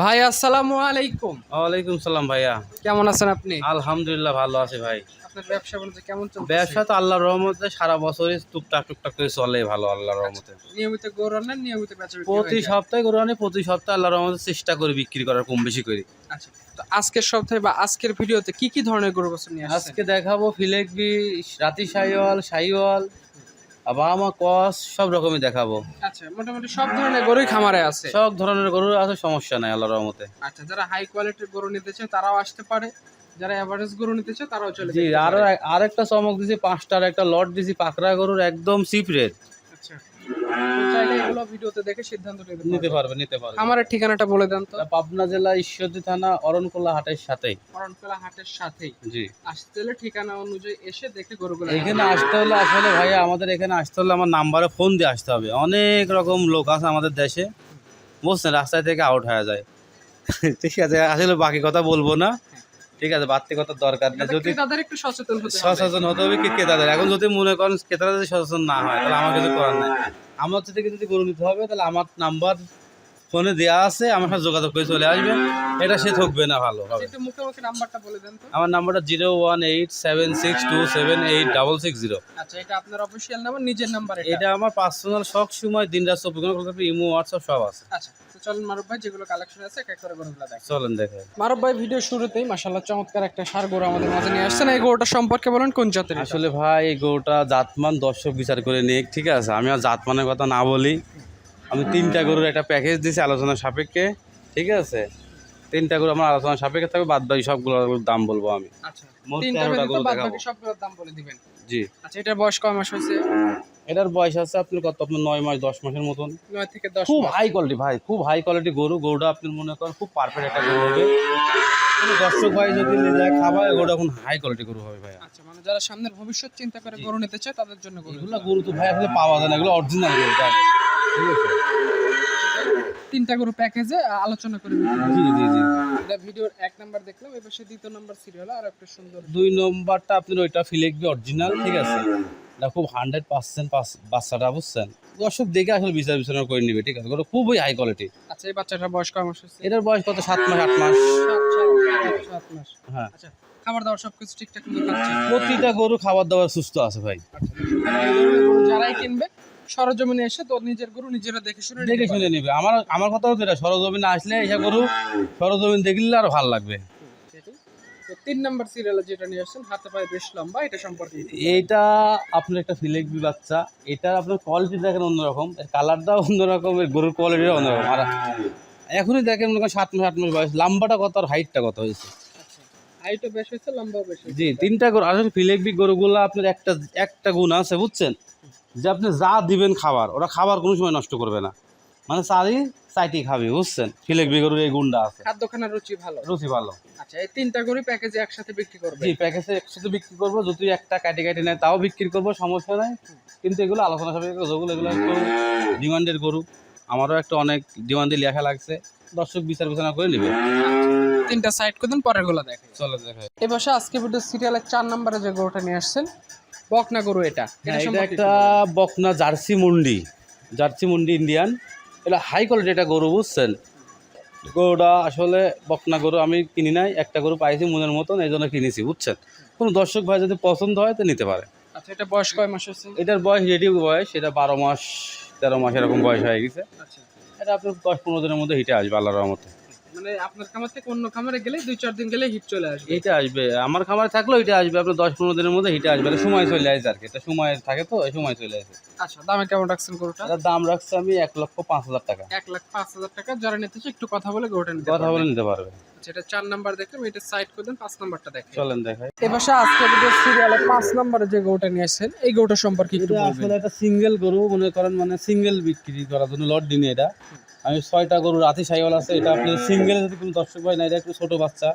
ভাই আসসালামু আলাইকুম। ওয়ালাইকুম সালাম ভাইয়া। কেমন আছেন আপনি? আলহামদুলিল্লাহ ভালো আছি ভাই। আপনার ব্যবসা বাণিজ্য কেমন চলছে ব্যবসা তো আল্লাহর রহমতে সারা বছরই টুকটাক টুকটাক করে চলে ভালো আল্লাহর রহমতে। নিয়মিত গরু আনেন নিয়মিত বেচা প্রতি সপ্তাহে গরু আনি প্রতি সপ্তাহে আল্লাহর রহমতে চেষ্টা করি বিক্রি করার কম বেশি করি। আচ্ছা তো আজকের সপ্তাহে বা আজকের ভিডিওতে কি কি ধরনের গরু বছর নিয়ে আজকে দেখাবো ফিলেকবি রাতি সাইওয়াল সাইওয়াল কস সব রকমই দেখাবো। আচ্ছা মোটামুটি সব ধরনের গরুই খামারে আছে। সব ধরনের গরুর আছে সমস্যা নাই আল্লাহর রহমতে। আচ্ছা যারা হাই কোয়ালিটির গরু নিতে চায় তারাও আসতে পারে। যারা এভারেজ গরু নিতে চায় তারাও চলে জি আর আরেকটা চমক দিছি পাঁচটার একটা লট দিছি পাকড়া গরুর একদম চিপ রেট আচ্ছা। তো চাইলে এগুলো ভিডিওতে দেখে সিদ্ধান্ত নিতে নিতে পারবে পারবে নিতে পারবে। খামারের ঠিকানাটা বলে দেন তো। পাবনা জেলা ঈশ্বরদী থানা অরণকোলা হাটের সাথেই। করণকলা হাটের সাথেই। জি। আসতে হলে ঠিকানা অনুযায়ী এসে দেখে গরুগুলো এখানে আসতে হলে আসলে ভাইয়া আমাদের এখানে আসতে হলে আমার নাম্বারে ফোন দিয়ে আসতে হবে। অনেক রকম লোক আছে আমাদের দেশে। বুঝছেন? রাস্তায় থেকে আউট হয়ে যায়। ঠিক আছে আসলে বাকি কথা বলব না। ঠিক আছে বাড়তি কথা দরকার নেই। যদি তাদের একটু সচেতন হতে হবে। সচেতন হতে হবে কি ক্রেতাদের? এখন যদি মনে করেন ক্রেতারা যদি সচেতন না হয় তাহলে আমার কিছু করার নাই। আমার থেকে যদি গরু নিতে হবে তাহলে আমার নাম্বার ফোনে দেওয়া আছে আমার সাথে যোগাযোগ করে চলে আসবে এটা সে ঠকবে না ভালো আমার নাম্বারটা zero one eight seven six two seven eight double six zero. আচ্ছা এটা আপনার অফিসিয়াল নাম্বার নিজের নাম্বার এটা? আমার পার্সোনাল সব সময় দিন রাত চব্বিশ ঘণ্টা ইমো হোয়াটসঅ্যাপ সব আছে। আচ্ছা তো মারুফ ভাই যেগুলো কালেকশন আছে এক এক করে গরুগুলো দেখ চলেন দেখে মারুফ ভাই ভিডিও শুরুতেই মাশাআল্লাহ চমৎকার একটা সার গরু আমাদের মাঝে নিয়ে আসছেন। এই গরুটা সম্পর্কে বলেন কোন জাতের এটা? আসলে ভাই এই গরুটা জাতমান দর্শক বিচার করে নিক ঠিক আছে? আমি আর জাতমানের কথা না বলি। আমি তিনটা গরুর একটা প্যাকেজ দিছি আলোচনা সাপেক্ষে ঠিক আছে? তিনটা গরু আমার আলোচনা সাপেক্ষে থাকবে বাদ বাকি সবগুলোর দাম বলব আমি। আচ্ছা জি। আচ্ছা এটার বয়স কয় মাস হয়েছে? এটার বয়স আছে আপনার কত? আপনার নয় মাস দশ মাসের মতন। নয় থেকে দশ খুব হাই কোয়ালিটি ভাই খুব হাই কোয়ালিটি গরু। গরুটা আপনি মনে করেন খুব পারফেক্ট একটা গরু হবে। দর্শক ভাই যদি নিয়ে যায় খাবার গরুটা এখন হাই কোয়ালিটি গরু হবে ভাই আচ্ছা মানে যারা সামনের ভবিষ্যৎ চিন্তা করে গরু নিতে চায় তাদের জন্য গরু এগুলো গরু তো ভাই আসলে পাওয়া যায় না এগুলো অরিজিনাল গরু ঠিক আছে তিনটা গরু প্যাকেজে আলোচনা করে জি জি জি। এটা ভিডিওর এক নাম্বার দেখলাম এবার সে দ্বিতীয় নাম্বার সিরিয়াল আর একটা সুন্দর। দুই নম্বরটা আপনার ওইটা ফিলেকবি অরিজিনাল ঠিক আছে? এটা খুব হান্ড্রেড পার্সেন্ট বাচ্চাটা বুঝছেন? দর্শক দেখে আসলে বিচার বিবেচনা করে নিবে ঠিক আছে? গরু খুবই হাই কোয়ালিটি আচ্ছা এই বাচ্চাটার বয়স কয় মাস এটার বয়স কত? সাত মাস আট মাস। সাত, মাস হ্যাঁ। আচ্ছা খাবার দাবার সবকিছু ঠিকঠাক মতো খাচ্ছে? প্রতিটা গরু খাবার দাবার সুস্থ আছে ভাই। যারাই কিনবে সরজমিনে এসে তোর নিজের গরু নিজেরা দেখে শুনে দেখে শুনে নিবে। আমার আমার কথা হচ্ছে এটা সরজমিন আসলে এসে গরু সরজমিন দেখলে আর ভালো লাগবে। তো তিন নাম্বার সিরিয়ালে যেটা নিয়ে আসছেন হাতে পায়ে বেশ লম্বা এটা সম্পর্কে এইটা আপনার একটা ফিলেকবি বাচ্চা। এটা আপনার কোয়ালিটি দেখেন অন্যরকম এর কালারটাও অন্যরকম এর গরুর কোয়ালিটিও অন্যরকম। আর এখনই দেখেন মনে করেন সাত মাস আট মাস বয়স লাম্বাটা কত আর হাইটটা কত হয়েছে? আচ্ছা হাইটও বেশ হয়েছে লম্বাও বেশ জি তিনটা গরু আসলে ফিলেকবি গরুগুলো আপনার একটা একটা গুণ আছে বুঝছেন? যে আপনি যা দিবেন খাবার ওরা খাবার কোনো সময় নষ্ট করবে না। মানে চারি চাইটি খাবে বুঝছেন? ফিলেকবি গরুর এই গুণটা আছে। খাদ্যখানার রুচি ভালো। রুচি ভালো। আচ্ছা এই তিনটা গরু প্যাকেজে একসাথে বিক্রি করবে? জি প্যাকেজে একসাথে বিক্রি করব যদি একটা কাটি কাটি নেয় তাও বিক্রি করব সমস্যা নাই। কিন্তু এগুলো আলোচনা সাপেক্ষে যেগুলো এগুলো একটু ডিমান্ডের গরু। আমারও একটা অনেক ডিমান্ডে লেখা লাগছে। দর্শক বিচার বিবেচনা করে নেবে। তিনটা সাইড করে দেন পরেরগুলো দেখে। চলো দেখাই। এই বসে আজকে ভিডিও সিরিয়ালের চার নম্বরে যে গরুটা নিয়ে আসছেন বকনা গরু এটা। হ্যাঁ, এটা একটা বকনা জার্সি মুন্ডি। জার্সি মুন্ডি ইন্ডিয়ান। এটা হাই কোয়ালিটি একটা গরু বুঝছেন? গরুটা আসলে বকনা গরু আমি কিনি নাই একটা গরু পাইছি মনের মতন এই জন্য কিনেছি বুঝছেন? কোনো দর্শক ভাই যদি পছন্দ হয় তো নিতে পারে। আচ্ছা এটা বয়স কয় মাস হয়েছে? এটার বয়স রেডি বয়স এটা বারো মাস তেরো মাস এরকম বয়স হয়ে গেছে। আচ্ছা। এটা আপনার দশ পনেরো দিনের মধ্যে হিটে আসবে আল্লাহর রহমতে। মানে আপনার খামার থেকে অন্য খামারে গেলে দুই চার দিন গেলে হিট চলে আসবে। এটা আসবে। আমার খামারে থাকলেও এটা আসবে। আপনার দশ পনেরো দিনের মধ্যে হিটে আসবে। সময় চলে আসে আর কি। এটা সময় থাকে তো এই সময় চলে আসে। আচ্ছা দামে কেমন রাখছেন গরুটা? দাম রাখছে আমি এক লক্ষ পাঁচ হাজার টাকা। এক লাখ পাঁচ হাজার টাকা। যারা নিতে একটু কথা বলে গরুটা নিতে কথা বলে নিতে পারবে। আচ্ছা, চার নাম্বার দেখলাম। এটা সাইড করে দেন পাঁচ নাম্বারটা দেখেন। চলেন দেখাই। এ আজকে ভিডিও সিরিয়ালে পাঁচ নাম্বারে যে গরুটা নিয়ে আসছেন এই গরুটা সম্পর্কে একটু বলবেন। আসলে সিঙ্গেল গরু মনে করেন মানে সিঙ্গেল বিক্রি করার জন্য লট দিনে এটা। আমি ছয়টা গরু রাতি সাইওয়াল আছে এটা আপনি সিঙ্গেল যদি কোনো দর্শক ভাই না এটা একটু ছোট বাচ্চা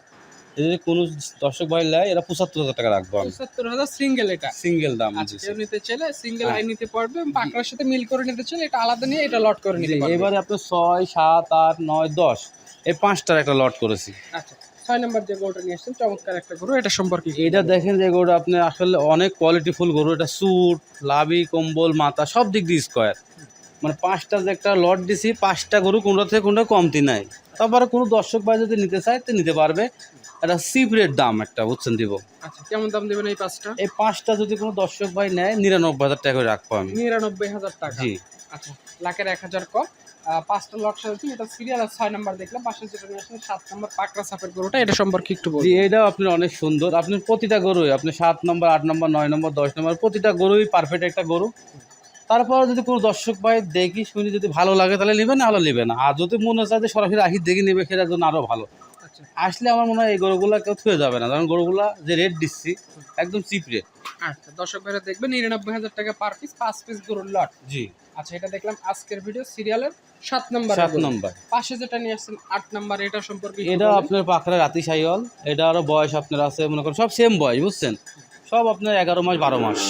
যদি কোনো দর্শক ভাই নেয় এটা পঁচাত্তর হাজার টাকা রাখব আমি। পঁচাত্তর হাজার সিঙ্গেল এটা। সিঙ্গেল দাম। কেউ নিতে চাইলে সিঙ্গেল হ্যাঁ। আই নিতে পারবে পাকড়ার সাথে মিল করে নিতে চাইলে এটা আলাদা নিয়ে এটা লট করে নিতে পারবে। এবারে আপনার ছয় সাত আট নয় দশ এই পাঁচটার একটা লট করেছি। আচ্ছা ছয় নাম্বার যে গরুটা নিয়ে আসছেন চমৎকার একটা গরু এটা সম্পর্কে এটা দেখেন যে গরু আপনি আসলে অনেক কোয়ালিটিফুল গরু এটা স্যুট লাভি কম্বল মাথা সব দিক দিয়ে স্কোয়ার মানে পাঁচটা যে একটা লট দিছি পাঁচটা গরু কোনটা থেকে কোনটা কমতি নাই। তারপরে কোনো দর্শক ভাই যদি নিতে চায় তো নিতে পারবে। একটা সিপ রেট দাম একটা বুঝছেন দিব। আচ্ছা কেমন দাম দেবেন এই পাঁচটা? এই পাঁচটা যদি কোনো দর্শক ভাই নেয় নিরানব্বই হাজার টাকা করে রাখব আমি। নিরানব্বই হাজার টাকা। জি। আচ্ছা লাখের এক হাজার কম আহ, পাঁচটা লট সাজাচ্ছি এটা সিরিয়াল আর ছয় নাম্বার দেখলাম। পাশে যেটা নিয়ে সাত নাম্বার পাকড়া সাপের গরুটা এটা সম্পর্কে একটু বলুন। জি এটাও আপনার অনেক সুন্দর। আপনি প্রতিটা গরুই আপনি সাত নম্বর আট নম্বর নয় নম্বর দশ নম্বর প্রতিটা গরুই পারফেক্ট একটা গরু। তারপর যদি কোনো দর্শক ভাই দেখি শুনি যদি ভালো লাগে তাহলে নেবে না হলে নেবে না। আর যদি মনে চায় যে সরাসরি আহি দেখে নেবে সেটার জন্য আরও ভালো। আচ্ছা। আসলে আমার মনে হয় এই গরুগুলা কেউ থুয়ে যাবে না। কারণ গরুগুলা যে রেট দিচ্ছি একদম চিপ রেট আচ্ছা দর্শক ভাইরা দেখবেন নিরানব্বই হাজার টাকা পার পিস পাঁচ পিস গরুর লট জি। আচ্ছা এটা দেখলাম আজকের ভিডিও সিরিয়ালের সাত নম্বর সাত নম্বর পাশে যেটা নিয়ে আসছেন আট নম্বর এটা সম্পর্কে এটা আপনার পাখরা রাতি সাইল এটা আরও বয়স আপনার আছে মনে করেন সব সেম বয়স বুঝছেন? সব আপনার এগারো মাস বারো মাস।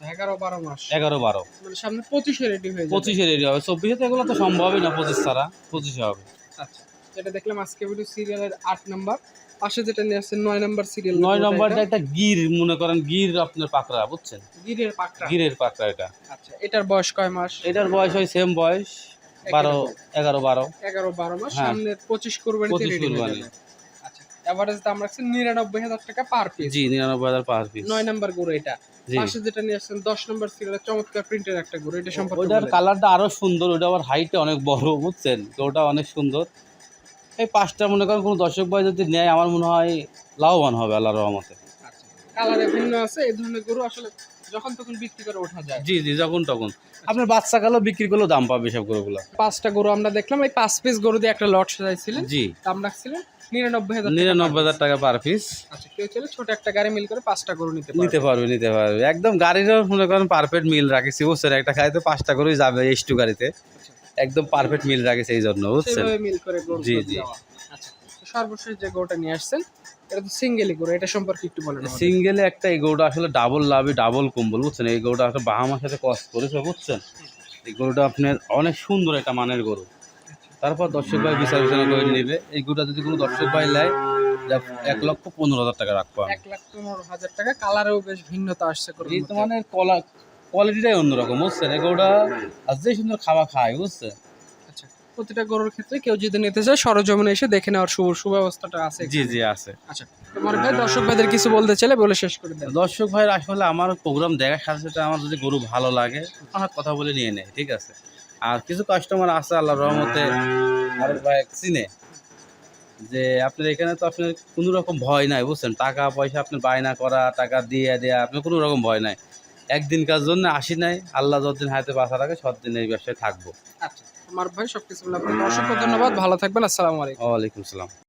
এগারো বারো মাস। এগারো বারো। মানে সামনে পঁচিশে রেডি হয়ে পঁচিশে রেডি হবে। চব্বিশে তো এগুলো তো সম্ভবই না পঁচিশ ছাড়া। পঁচিশে হবে। আচ্ছা যেটা দেখলাম আজকে ভিডিও সিরিয়ালের আট নাম্বার পাশে যেটা নিয়ে আসছেন নয় নাম্বার সিরিয়াল নয় নম্বরটা একটা গির মনে করেন গির আপনার পাকড়া বুঝছেন? গিরের পাকটা গিরের পাকড়া এটা। আচ্ছা এটার বয়স কয় মাস? এটার বয়স হয় সেম বয়স বারো এগারো। বারো। এগারো বারো মাস হ্যাঁ। সামনে পঁচিশ কোরবানিতে পঁচিশ কোরবানি। আচ্ছা এভারেজ দাম রাখছেন নিরানব্বই হাজার টাকা পার পিস জি নিরানব্বই হাজার পার পিস নয় নাম্বার গরু এটা। পাশে যেটা নিয়ে আসছেন দশ নাম্বার সিরিয়ালের চমৎকার প্রিন্টের একটা গরু এটা সম্পর্কে বলেন। কালারটা আরও সুন্দর ওটা আবার হাইটটা অনেক বড় বুঝছেন? তো ওটা অনেক সুন্দর। এই পাঁচটা মনে করেন কোনো দর্শক ভাই যদি নেয় আমার মনে হয় লাভবান হবে আল্লাহর রহমতে। আচ্ছা কালারে ভিন্ন আছে এই ধরনের গরু আসলে যখন তখন বিক্রি করে ওঠা যায়। জি জি যখন তখন। আপনার বাচ্চা কালেও বিক্রি করলেও দাম পাবে সব গরুগুলো। পাঁচটা গরু আমরা দেখলাম এই পাঁচ পিস গরু দিয়ে একটা লট সাজাইছিলেন। জি। দাম রাখছিলেন নিরানব্বই হাজার নিরানব্বই হাজার টাকা পার পিস আচ্ছা কেউ চাইলে ছোট একটা গাড়ি মিল করে পাঁচটা গরু নিতে নিতে পারবে। নিতে পারবে। একদম গাড়িরও মনে করেন পারফেক্ট মিল রাখেছি বুঝছেন? একটা গাড়িতে পাঁচটা যাবে গাড়িতে। একদম পারফেক্ট মিল রাখেছি এই জন্য বুঝছেন? মিল করে জি, জি। আচ্ছা সর্বশেষ যে গরুটা নিয়ে আসছেন এটা তো সিঙ্গেলি গরু এটা সম্পর্কে একটু বলেন। সিঙ্গেলে একটা এই গরুটা আসলে ডাবল লাভি ডাবল কম্বল বুঝছেন? এই গরুটা একটা বাহামার সাথে কষ্ট করেছে বুঝছেন? এই গরুটা আপনার অনেক সুন্দর একটা মানের গরু। তারপর দর্শক ভাই বিচার বিবেচনা করে নেবে। এই গরুটা যদি কোনো দর্শক ভাই নেয় এক লক্ষ পনেরো হাজার টাকা রাখব এক লাখ পনেরো হাজার টাকা কালারেও বেশ ভিন্নতা আসছে এই তো মানে কলা কোয়ালিটিটাই অন্যরকম বুঝছেন? এই গরুটা আর যে সুন্দর খাওয়া খায় বুঝছেন? আচ্ছা প্রতিটা গরুর ক্ষেত্রে কেউ যদি নিতে চায় সরজমিনে এসে দেখে নেওয়ার সু- সুব্যবস্থাটা আছে জি জি আছে। আচ্ছা তোমার ভাই দর্শক ভাইদের কিছু বলতে চাইলে বলে শেষ করে দেন। দর্শক ভাইয়ের আসলে আমার প্রোগ্রাম দেখার সাথে সাথে আমার যদি গরু ভালো লাগে আমার কথা বলে নিয়ে নেয় ঠিক আছে? আর কিছু কাস্টমার আছে আল্লাহ রহমতে আরেক ভাই চিনে যে আপনার এখানে তো আপনার কোনো রকম ভয় নাই বুঝছেন? টাকা পয়সা আপনি বায়না করা টাকা দিয়ে দেয়া আপনার কোনো রকম ভয় নাই। একদিনকার জন্য আসি নাই আল্লাহ যতদিন হাতে বাঁচা রাখে সতদিন এই ব্যবসায় থাকব। আচ্ছা আমার ভাই সবকিছু কিছু অসংখ্য ধন্যবাদ ভালো থাকবেন আসসালামু আলাইকুম। ওয়ালাইকুম সালাম